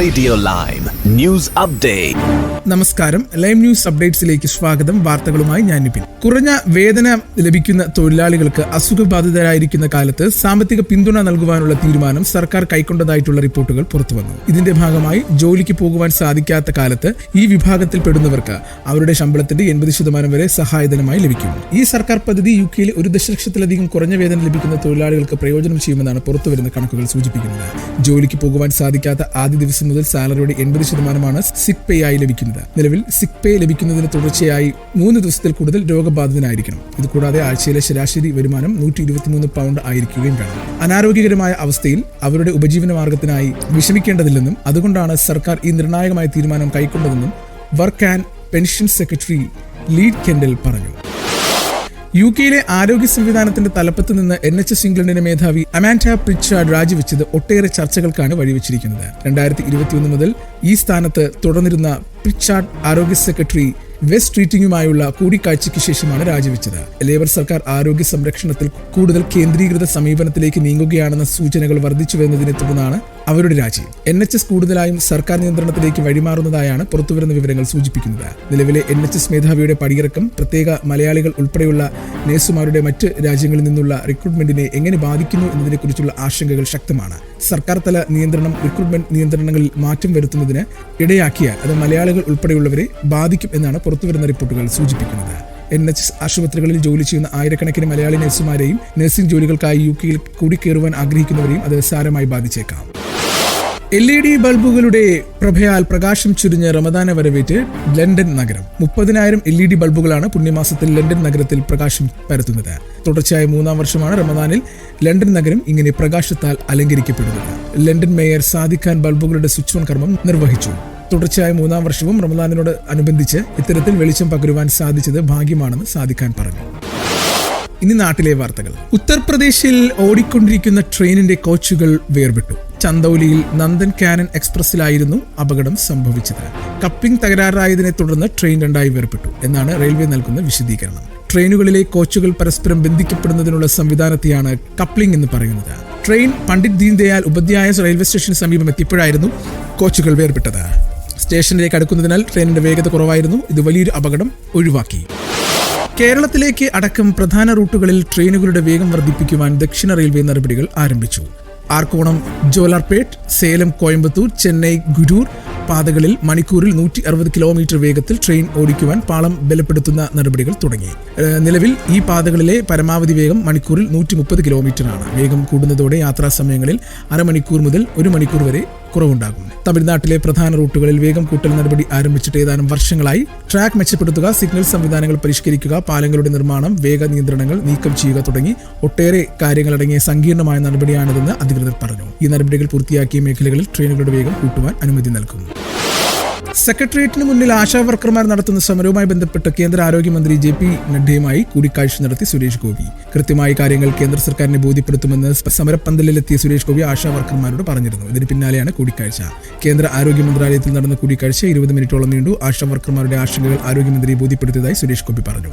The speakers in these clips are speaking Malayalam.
റേഡിയോ ലൈവ് ന്യൂസ് അപ്ഡേറ്റ് നമസ്കാരം. ലൈവ് ന്യൂസ് അപ്ഡേറ്റ്സിലേക്ക് സ്വാഗതം. വാർത്തകളുമായി ഞാൻ നിപിൻ. കുറഞ്ഞ വേതന ലഭിക്കുന്ന തൊഴിലാളികൾക്ക് അസുഖബാധിതരായിരിക്കുന്ന കാലത്ത് സാമ്പത്തിക പിന്തുണ നൽകുവാനുള്ള തീരുമാനം സർക്കാർ കൈക്കൊണ്ടതായിട്ടുള്ള റിപ്പോർട്ടുകൾ പുറത്തുവന്നു. ഇതിന്റെ ഭാഗമായി ജോലിക്ക് പോകുവാൻ സാധിക്കാത്ത കാലത്ത് ഈ വിഭാഗത്തിൽ പെടുന്നവർക്ക് അവരുടെ ശമ്പളത്തിന്റെ എൺപത് ശതമാനം വരെ സഹായധനമായി ലഭിക്കും. ഈ സർക്കാർ പദ്ധതി യു കെയിൽ ഒരു ദശലക്ഷത്തിലധികം കുറഞ്ഞ വേതനം ലഭിക്കുന്ന തൊഴിലാളികൾക്ക് പ്രയോജനം ചെയ്യുമെന്നാണ് പുറത്തുവരുന്ന കണക്കുകൾ സൂചിപ്പിക്കുന്നത്. ജോലിക്ക് പോകുവാൻ സാധിക്കാത്ത ആദ്യ ദിവസം മുതൽ സാലറിയുടെ എൺപത് ശതമാനമാണ് സിക് പേ ആയി ലഭിക്കുന്നത്. നിലവിൽ സിക് പേ ലഭിക്കുന്നതിന് തുടർച്ചയായി മൂന്ന് ദിവസത്തിൽ കൂടുതൽ രോഗബാധിതനായിരിക്കണം. ഇത് കൂടാതെ ആഴ്ചയിലെ ശരാശരി വരുമാനം നൂറ്റി ഇരുപത്തിമൂന്ന് പൗണ്ട് ആയിരിക്കുകയും വേണം. അനാരോഗ്യകരമായ അവസ്ഥയിൽ അവരുടെ ഉപജീവന മാർഗത്തിനായി വിഷമിക്കേണ്ടതില്ലെന്നും അതുകൊണ്ടാണ് സർക്കാർ ഈ നിർണായകമായ തീരുമാനം കൈക്കൊണ്ടതെന്നും work and pension secretary Liz Kendall പറഞ്ഞു. യു കെയിലെ ആരോഗ്യ സംവിധാനത്തിന്റെ തലപ്പത്ത് നിന്ന് എൻ എച്ച് എസ് ഇംഗ്ലണ്ടിന്റെ മേധാവി അമാൻഡ പ്രിച്ചാർഡ് രാജിവെച്ചത് ഒട്ടേറെ ചർച്ചകൾക്കാണ് വഴിവെച്ചിരിക്കുന്നത്. രണ്ടായിരത്തി ഇരുപത്തിയൊന്ന് മുതൽ ഈ സ്ഥാനത്ത് തുടർന്നിരുന്ന പ്രിച്ചാർഡ് ആരോഗ്യ സെക്രട്ടറി വെസ്റ്റ് ട്രീറ്റിംഗുമായുള്ള കൂടിക്കാഴ്ചയ്ക്ക് ശേഷമാണ് രാജിവെച്ചത്. ലേബർ സർക്കാർ ആരോഗ്യ സംരക്ഷണത്തിൽ കൂടുതൽ കേന്ദ്രീകൃത സമീപനത്തിലേക്ക് നീങ്ങുകയാണെന്ന സൂചനകൾ വർദ്ധിച്ചു വരുന്നതിനെ തുടർന്നാണ് അവരുടെ രാജി. എൻ എച്ച് എസ് കൂടുതലായും സർക്കാർ നിയന്ത്രണത്തിലേക്ക് വഴിമാറുന്നതായാണ് പുറത്തുവരുന്ന വിവരങ്ങൾ സൂചിപ്പിക്കുന്നത്. നിലവിലെ എൻ എച്ച് എസ് മേധാവിയുടെ പടിയിറക്കം പ്രത്യേക മലയാളികൾ ഉൾപ്പെടെയുള്ള നഴ്സുമാരുടെ മറ്റ് രാജ്യങ്ങളിൽ നിന്നുള്ള റിക്രൂട്ട്മെന്റിനെ എങ്ങനെ ബാധിക്കുന്നു എന്നതിനെക്കുറിച്ചുള്ള ആശങ്കകൾ ശക്തമാണ്. സർക്കാർ തല നിയന്ത്രണം റിക്രൂട്ട്മെന്റ് നിയന്ത്രണങ്ങളിൽ മാറ്റം വരുത്തുന്നതിന് ഇടയാക്കിയാൽ അത് മലയാളികൾ ഉൾപ്പെടെയുള്ളവരെ ബാധിക്കും എന്നാണ് പുറത്തുവരുന്ന റിപ്പോർട്ടുകൾ സൂചിപ്പിക്കുന്നത്. എൻ എച്ച് എസ് ആശുപത്രികളിൽ ജോലി ചെയ്യുന്ന ആയിരക്കണക്കിന് മലയാളി നഴ്സുമാരെയും നഴ്സിംഗ് ജോലികൾക്കായി യു കെയിൽ കുടിക്കേറുവാൻ ആഗ്രഹിക്കുന്നവരെയും അത് സാരമായി ബാധിച്ചേക്കാം. എൽ ഇ ഡി ബൾബുകളുടെ പ്രഭയാൽ പ്രകാശം ചുരിഞ്ഞ റമദാനെ വരവേറ്റ് ലണ്ടൻ നഗരം. മുപ്പതിനായിരം എൽ ഇ ഡി ബൾബുകളാണ് പുണ്യമാസത്തിൽ ലണ്ടൻ നഗരത്തിൽ പ്രകാശം പരത്തുന്നത്. തുടർച്ചയായ മൂന്നാം വർഷമാണ് റമദാനിൽ ലണ്ടൻ നഗരം ഇങ്ങനെ പ്രകാശത്താൽ അലങ്കരിക്കപ്പെടുന്നത്. ലണ്ടൻ മേയർ സാദിഖ് ഖാൻ ബൾബുകളുടെ സ്വിച്ച് ഓൺ കർമ്മം നിർവഹിച്ചു. തുടർച്ചയായ മൂന്നാം വർഷവും റമദാനിനോട് അനുബന്ധിച്ച് ഇത്തരത്തിൽ വെളിച്ചം പകരുവാൻ സാധിച്ചത് ഭാഗ്യമാണെന്ന് സാധിക്കാൻ പറഞ്ഞു. ഇനി നാട്ടിലെ വാർത്തകൾ. ഉത്തർപ്രദേശിൽ ഓടിക്കൊണ്ടിരിക്കുന്ന ട്രെയിനിന്റെ കോച്ചുകൾ വേർപെട്ടു. ചന്ദൌലിയിൽ നന്ദൻ കാനൻ എക്സ്പ്രസിലായിരുന്നു അപകടം സംഭവിച്ചത്. കപ്പിംഗ് തകരാറായതിനെ തുടർന്ന് ട്രെയിൻ രണ്ടായി വേർപെട്ടു എന്നാണ് റെയിൽവേ നൽകുന്ന വിശദീകരണം. ട്രെയിനുകളിലെ കോച്ചുകൾ പരസ്പരം ബന്ധിക്കപ്പെടുന്നതിനുള്ള സംവിധാനത്തെയാണ് കപ്ലിംഗ് എന്ന് പറയുന്നത്. ട്രെയിൻ പണ്ഡിറ്റ് ദീൻദയാൽ ഉപാധ്യായ റെയിൽവേ സ്റ്റേഷന് സമീപം എത്തിയപ്പോഴായിരുന്നു കോച്ചുകൾ വേർപെട്ടത്. സ്റ്റേഷനിലേക്ക് അടുക്കുന്നതിനാൽ ട്രെയിനിന്റെ വേഗത കുറവായിരുന്നു. ഇത് വലിയൊരു അപകടം ഒഴിവാക്കി. കേരളത്തിലേക്ക് അടക്കം പ്രധാന റൂട്ടുകളിൽ ട്രെയിനുകളുടെ വേഗം വർദ്ധിപ്പിക്കുവാൻ ദക്ഷിണ റെയിൽവേ നടപടികൾ ആരംഭിച്ചു. ആർക്കോണം ജോലാർപേട്ട് സേലം കോയമ്പത്തൂർ ചെന്നൈ ഗുരൂർ പാതകളിൽ മണിക്കൂറിൽ നൂറ്റി അറുപത് കിലോമീറ്റർ വേഗത്തിൽ ട്രെയിൻ ഓടിക്കുവാൻ പാളം ബലപ്പെടുത്തുന്ന നടപടികൾ തുടങ്ങി. നിലവിൽ ഈ പാതകളിലെ പരമാവധി വേഗം മണിക്കൂറിൽ നൂറ്റി മുപ്പത് കിലോമീറ്ററാണ്. വേഗം കൂടുന്നതോടെ യാത്രാ സമയങ്ങളിൽ അരമണിക്കൂർ മുതൽ ഒരു മണിക്കൂർ വരെ കുറവുണ്ടാകും. തമിഴ്നാട്ടിലെ പ്രധാന റൂട്ടുകളിൽ വേഗം കൂട്ടൽ നടപടി ആരംഭിച്ചിട്ട് ഏതാനും വർഷങ്ങളായി. ട്രാക്ക് മെച്ചപ്പെടുത്തുക സിഗ്നൽ സംവിധാനങ്ങൾ പരിഷ്കരിക്കുക പാലങ്ങളുടെ നിർമ്മാണം വേഗ നിയന്ത്രണങ്ങൾ നീക്കം ചെയ്യുക തുടങ്ങി ഒട്ടേറെ കാര്യങ്ങളടങ്ങിയ സങ്കീർണമായ നടപടിയാണിതെന്ന് അധികൃതർ പറഞ്ഞു. ഈ നടപടികൾ പൂർത്തിയാക്കിയ മേഖലകളിൽ ട്രെയിനുകളുടെ വേഗം കൂട്ടുവാൻ അനുമതി നൽകും സെക്രട്ടേറിയറ്റിന് മുന്നിൽ ആശാ വർക്കർമാർ നടത്തുന്ന സമരവുമായി ബന്ധപ്പെട്ട് കേന്ദ്ര ആരോഗ്യമന്ത്രി ജെ പി നഡ്ഡയുമായി കൂടിക്കാഴ്ച നടത്തി സുരേഷ് ഗോപി. കൃത്യമായ കാര്യങ്ങൾ കേന്ദ്ര സർക്കാരിനെ ബോധ്യപ്പെടുത്തുമെന്ന് സമരപ്പന്തലിലെത്തിയ സുരേഷ് ഗോപി ആശാ വർക്കർമാരോട് പറഞ്ഞിരുന്നു. ഇതിന് പിന്നാലെയാണ് കൂടിക്കാഴ്ച. കേന്ദ്ര ആരോഗ്യ മന്ത്രാലയത്തിൽ നടന്ന കൂടിക്കാഴ്ച ഇരുപത് മിനിറ്റോളം നീണ്ടു. ആശാ വർക്കർമാരുടെ ആശങ്കകൾ ആരോഗ്യമന്ത്രി ബോധ്യപ്പെടുത്തിയതായി സുരേഷ് ഗോപി പറഞ്ഞു.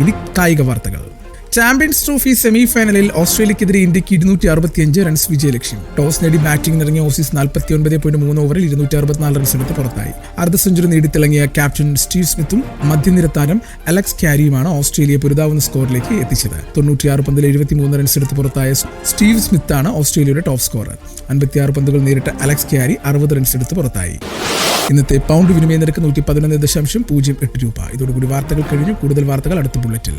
ഇനി കായിക വാർത്തകൾ. ചാമ്പ്യൻസ് ട്രോഫി സെമി ഫൈനലിൽ ഓസ്ട്രേലിയക്കെതിരെ ഇന്ത്യയ്ക്ക് ഇരുന്നൂറ്റി അറുപത്തിയഞ്ച് റൺസ് വിജയലക്ഷ്യം. ടോസ് നേടി ബാറ്റിംഗ് ഇറങ്ങിയ ഓസീസ് നാൽപ്പത്തി ഒൻപത് പോയിന്റ് മൂന്ന് ഓവറിൽ ഇരുന്നൂറ്റി അറുപത്തിനാല് റൺസ് എടുത്ത് പുറത്തായി. അർദ്ധ സെഞ്ചുറി നേടിത്തിളങ്ങിയ ക്യാപ്റ്റൻ സ്റ്റീവ് സ്മിത്തും മധ്യനിര താരം അലക്സ് ക്യാരിയുമാണ് ഓസ്ട്രേലിയ പൊരുതാവുന്ന സ്കോറിലേക്ക് എത്തിച്ചത്. തൊണ്ണൂറ്റിയാറ് പന്തിൽ എഴുപത്തിമൂന്ന് റൺസ് എടുത്ത് പുറത്തായ സ്റ്റീവ് സ്മിത്താണ് ഓസ്ട്രേലിയയുടെ ടോപ്പ് സ്കോറർ. അൻപത്തിയാറ് പന്തുകൾ നേരിട്ട അലക്സ് ക്യാരി അറുപത് റൺസ് എടുത്ത് പുറത്തായി. ഇന്നത്തെ പൗണ്ട് വിനിമയ നിരക്ക് നൂറ്റി പതിനൊന്ന് ദശാംശം പൂജ്യം എട്ട് രൂപ. ഇതോടുകൂടി വാർത്തകൾ കഴിഞ്ഞു. കൂടുതൽ വാർത്തകൾ അടുത്ത ബുള്ളറ്റിൽ.